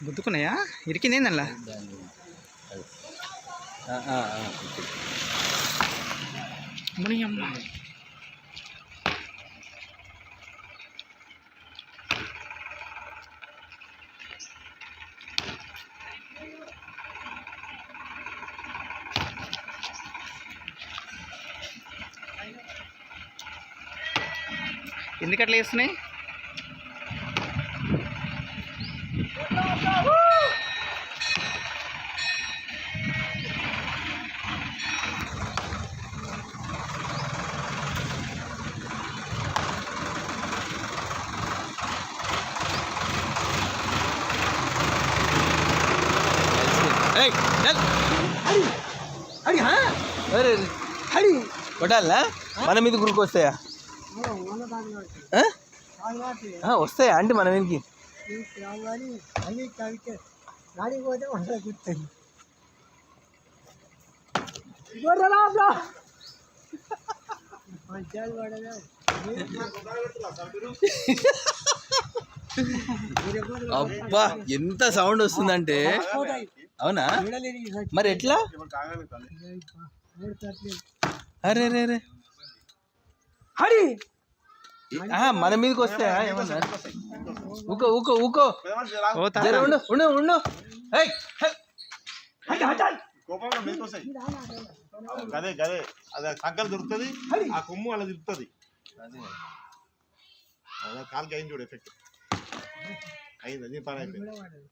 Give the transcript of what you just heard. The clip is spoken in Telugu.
గుద్దుకున్నాయా? ఇరికింది ఏందల్లా మునియమ్మ. ఎందుకట్లా వేస్తున్నాయి ఓకే. ముని అమ్మ ఎందుకు అట్లా చేస్తున్నాయి ఏయ్, చల్. అడి హా అరే, అడి కొట్టాలా మన మీద గురికి వస్తాయా ఆ? ఆ, వస్తాయా అంటే మన మీదకి అన్ని కవితే గాడికి పోతే వంట గుర్తుంది గొర్రెలా పంచాలు పడదా అబ్బా ఎంత సౌండ్ వస్తుందంటే. అవునా? మరి ఎట్లా? అరే రే రే. హరి! ఆ, మన మీదకి వస్తాయా ఏమన్నా? ఊకో ఊకో ఊకో. ఉండు ఉండు ఉండు. గదే అదే సంకలు దొరుకుతుంది ఆ కొమ్ము అలా తిరుగుతుంది అదే. కాలుకి అయింది చూడు ఎఫెక్ట్. అయింది అది పని అయిపోయింది